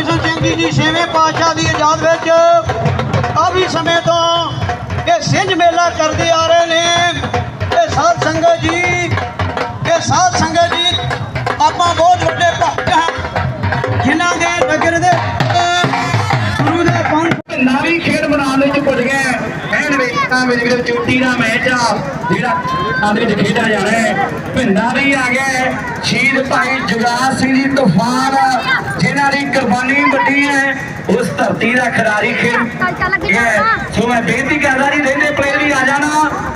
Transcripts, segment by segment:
ਕਿਸ਼ਨ ਸਿੰਘ ਜੀ ਦੀ ਛੇਵੇਂ ਪਾਤਸ਼ਾਹ ਦੀ ਇਜਾਜ਼ਤ ਵਿੱਚ ਕਾਫੀ ਸਮੇਂ ਤੋਂ ਇਹ ਸਿੰਝ ਮੇਲਾ ਕਰਦੇ ਆ ਰਹੇ ਨੇ। ਇਹ ਸਾਧ ਸੰਗਤ ਜੀ, ਇਹ ਸਾਧ ਸੰਗਤ ਜੀ, ਆਪਾਂ ਬਹੁਤ ਵੱਡੇ ਭਗਤ ਹਾਂ। ਜਿਨ੍ਹਾਂ ਦੇ ਨਗਰ ਦੇ ਗੁਰੂ ਦੇ ਪੰਥ ਨਵੀਂ ਖੇਡ ਬਣਾਉਣ ਵਿੱਚ ਭੁੱਲ ਗਏ ਐਨ ਵੇਖਾਂ ਵਿੱਚ ਵੀ ਚੋਟੀ ਦਾ ਮੈਚ ਆ, ਜਿਹੜਾ ਆਂਦੇ ਵਿੱਚ ਖੇਡਿਆ ਜਾਣਾ ਹੈ। ਭਿੰਦਾ ਵੀ ਆ ਗਿਆ ਸ਼ਹੀਦ ਭਾਈ ਜੁਗਰਾਜ ਸਿੰਘ ਜੀ, ਤੂਫਾਨ ਦੀ ਕੁਰਬਾਨੀ ਵੱਡੀ ਹੈ ਉਸ ਧਰਤੀ ਦਾ ਖਿਡਾਰੀ ਖੇਡ ਇਹ ਹੈ। ਸੋ ਮੈਂ ਬੇਨਤੀ ਕਰਦਾ ਜੀ ਰਹਿੰਦੇ ਪਲੇਅਰ ਵੀ ਆ ਜਾਣਾ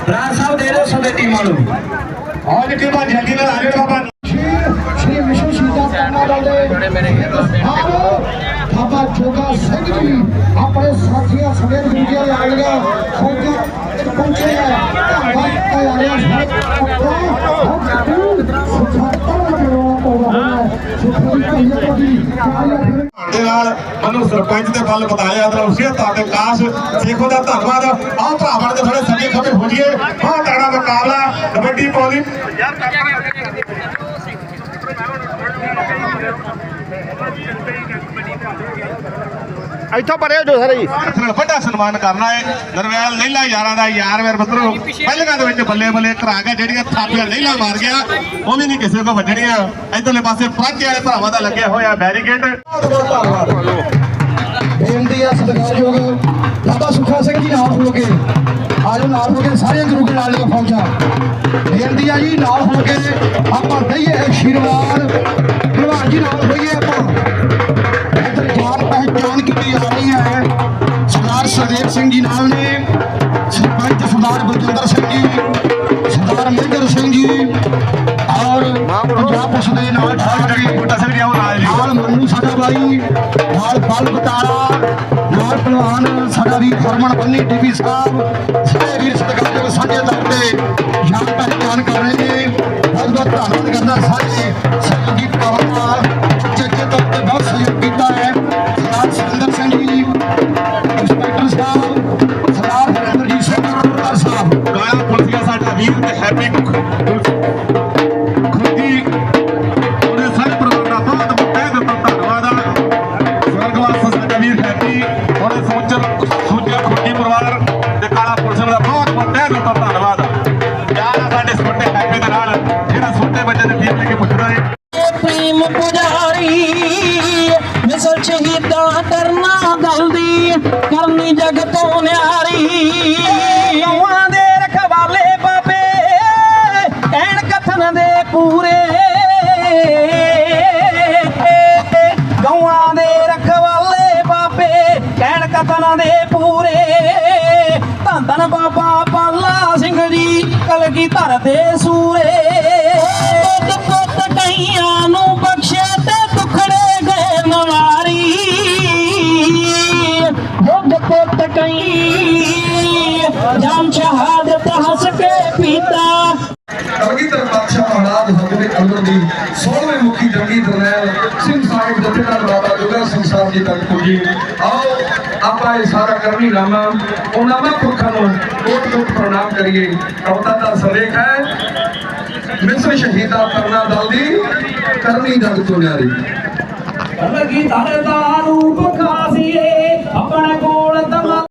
ਰਾਜ ਸਾਹਿਬ ਦੇ ਦਿਓ ਸਭੇ ਟੀਮਾਂ ਨੂੰ ਅੱਜ ਟੀਮਾਂ ਜਲਦੀ ਨਾਲ ਆ ਜਾਣ ਬਾਬਾ ਸ਼੍ਰੀ ਵਿਸ਼ਵ ਸ਼ਹੀਦਾਂ ਕਰਨਾ ਵਾਲੇ ਆਓ ਬਾਬਾ ਜੋਗਾ ਸਿੰਘ ਜੀ ਆਪਣੇ ਸਾਥੀਆਂ ਸਮੇਤ ਦੂਜੇ ਆਲੀਆਂ ਫੌਜਾਂ ਵਿੱਚ ਪਹੁੰਚੇ ਆ ਧੰਨਵਾਦ ਆਲੀਆਂ ਸਾਰੇ ਦੇ ਨਾਲ ਮੈਨੂੰ ਸਰਪੰਚ ਦੇ ਵੱਲ ਬਤਾਇਆ ਤੇ ਉਸੇ ਤੁਹਾਡੇ ਕਾਸ਼ ਸੇਖੋ ਦਾ ਧੰਨਵਾਦ। ਆਹ ਭਰਾਵਾਂ ਦੇ ਥੋੜੇ ਸੱਜੇ ਖੱਬੇ ਹੋ ਜੀਏ ਬਹੁਤ ਤਗੜਾ ਮੁਕਾਬਲਾ, ਕਬੱਡੀ ਪਾਉਣੀ ਇੱਥੋਂ ਪਰੇ ਹੋ ਜੋ ਸਾਰੇ ਜੀ। ਨਾਲ ਵੱਡਾ ਸਨਮਾਨ ਕਰਨਾ ਹੈ ਨਰਵੈਲ ਲਹਿਲਾ ਯਾਰਾਂ ਦਾ ਯਾਰ ਮੇਰ ਮਿੱਤਰੋ ਪਹਿਲਗਾਂ ਦੇ ਵਿੱਚ ਬੱਲੇ ਬੱਲੇ ਕਰਾ ਕੇ ਜਿਹੜੀਆਂ ਥਾਪੀਆਂ ਲਹਿਲਾ ਮਾਰ ਗਿਆ ਉਹ ਵੀ ਨਹੀਂ ਕਿਸੇ ਕੋ ਵੱਜਣੀਆਂ। ਇਧਰਲੇ ਪਾਸੇ ਫਰਾਂਚੇ ਵਾਲੇ ਭਰਾਵਾਂ ਦਾ ਲੱਗਿਆ ਹੋਇਆ ਬੈਰੀਕੇਡ। ਬੇਨਤੀ ਆ ਸਤਿਕਾਰਯੋਗ ਬਾਬਾ ਸੁਖਾ ਸਿੰਘ ਜੀ ਨਾਲ ਹੋ ਕੇ। ਆਜੋ ਨਾਲ ਹੋ ਕੇ ਸਾਰੀਆਂ ਗੁਰੂ ਕੇ ਨਾਲ ਦੀਆਂ ਫੌਜਾਂ ਬੇਨਤੀ ਆ ਜੀ ਨਾਲ ਹੋ ਕੇ ਆਪਾਂ ਦਈਏ ਆਸ਼ੀਰਵਾਦ। ਭਗਵਾਨ ਜੀ ਨਾਲ ਹੋਈਏ। ਜਾ ਰਹੀ ਹੈ। ਸਰਦਾਰ ਸਰਦੇਵ ਸਿੰਘ ਜੀ ਨਾਲ ਨੇ। ਸਰਪੰਚ ਸਰਦਾਰ ਬਲਜਿੰਦਰ ਸਿੰਘ ਜੀ ਸਰਦਾਰ ਮੇਜਰ ਸਿੰਘ ਜੀ ਔਰ ਪੰਜਾਬ ਪੁਲਿਸ ਦੇ ਨਾਲ ਠਾਕਰੇ ਬੁੱਟਾ ਸਿੰਘ ਜੀ ਆਓ ਨਾਲ ਜੀ। ਨਾਲ ਮੰਨੂ ਸਾਡਾ ਬਾਈ ਨਾਲ ਬਲ ਬਟਾਲਾ ਨਾਲ ਪਹਿਲਵਾਨ ਸਾਡਾ ਵੀ ਹਰਮਨ ਬੰਨੀ ਟੀਵੀ ਸਾਹਿਬ ਸਾਰੇ ਵੀਰ ਸਤਿਕਾਰਯੋਗ ਸਾਂਝੇ ਤੌਰ ਤੇ ਯਾਦ ਪਹਿਚਾਨ ਕਰ ਰਹੇ ਨੇ। ਬਹੁਤ ਬਹੁਤ ਧੰਨਵਾਦ ਕਰਦਾ ਸਾਰੇ ਹੈਪੀ ਖੁਦੀ ਉਹਦੇ ਸਾਰੇ ਪਰਿਵਾਰ ਦਾ ਬਹੁਤ ਤਹਿ ਧੰਨਵਾਦ ਆ। ਸਵਰਗਵਾਸ ਸਾਡਾ ਵੀਰ ਹੈਪੀ ਉਹਦੇ ਸੋਚਰ ਸੋਚਰ ਖੁਦੀ ਪਰਿਵਾਰ ਤੇ ਕਾਲਾ ਪੁਲਿਸ ਦਾ ਬਹੁਤ ਬਹੁਤ ਤਹਿ ਦਿਲੋਂ ਧੰਨਵਾਦ ਆ। ਪਿਆਰ ਸਾਡੇ ਛੋਟੇ ਹੈਪੀ ਦੇ ਨਾਲ, ਜਿਹੜਾ ਛੋਟੇ ਬੱਚੇ ਦੀ ਟੀਮ ਲੈ ਕੇ ਪੁੱਛਦਾ ਹੈ ਪ੍ਰੇਮ ਪੁਜਾਰੀ, ਮਿਸਲ ਸ਼ਹੀਦਾਂ ਕਰਨਾ ਦਲਦੀ ਕਰਨੀ ਜਗ ਤੋਂ ਨਿਆਰੀ ਪਾਲਾ ਕਲਗੀ ਧਰ ਦੇ ਸੂਰੇ। ਪੁੱਤ ਕਈਆਂ ਨੂੰ ਬਖਸ਼ੇ ਤੇ ਦੁਖੜੇ ਗਏ ਨਵਾਰੀ ਦੁੱਧ ਪੁੱਤ ਕਈ ਜਾਨ ਸ਼ਹਾਦਤ ਹੱਸ ਕੇ ਪੀਤਾ। ਕਲਗੀਧਰ ਪਾਤਸ਼ਾਹ ਮਹਾਰਾਜ ਹਜ਼ਰਤ ਅੰਦਰ ਦੀ 16ਵੇਂ ਮੁਖੀ ਜੰਗੀ ਜਰਨੈਲ ਸਿੰਘ ਸਾਹਿਬ ਜਥੇਦਾਰ ਬਾਬਾ ਜੁਗਾ ਸਿੰਘ ਸਾਹਿਬ ਜੀ ਤੱਕ ਪੁੱਜੀ। ਆਓ, ਆਪਾਂ ਇਹ ਸਾਰਾ ਕਰਨੀ ਨਾਮਾ ਉਹਨਾਂ ਮਹਾਂਪੁਰਖਾਂ ਨੂੰ ਕੋਟ ਕੋਟ ਪ੍ਰਣਾਮ ਕਰੀਏ। ਕਵਤਾ ਦਾ ਸਰੇਖ ਹੈ ਮਿਸਰ ਸ਼ਹੀਦਾਂ ਕਰਨਾ ਦਲ ਦੀ ਕਰਨੀ ਜਗ ਤੋਂ ਨਿਆਰੀ ਕਲਗੀ ਧਰ ਦਾ ਰੂਪ ਖਾਸੀਏ, ਆਪਣੇ ਕੋਲ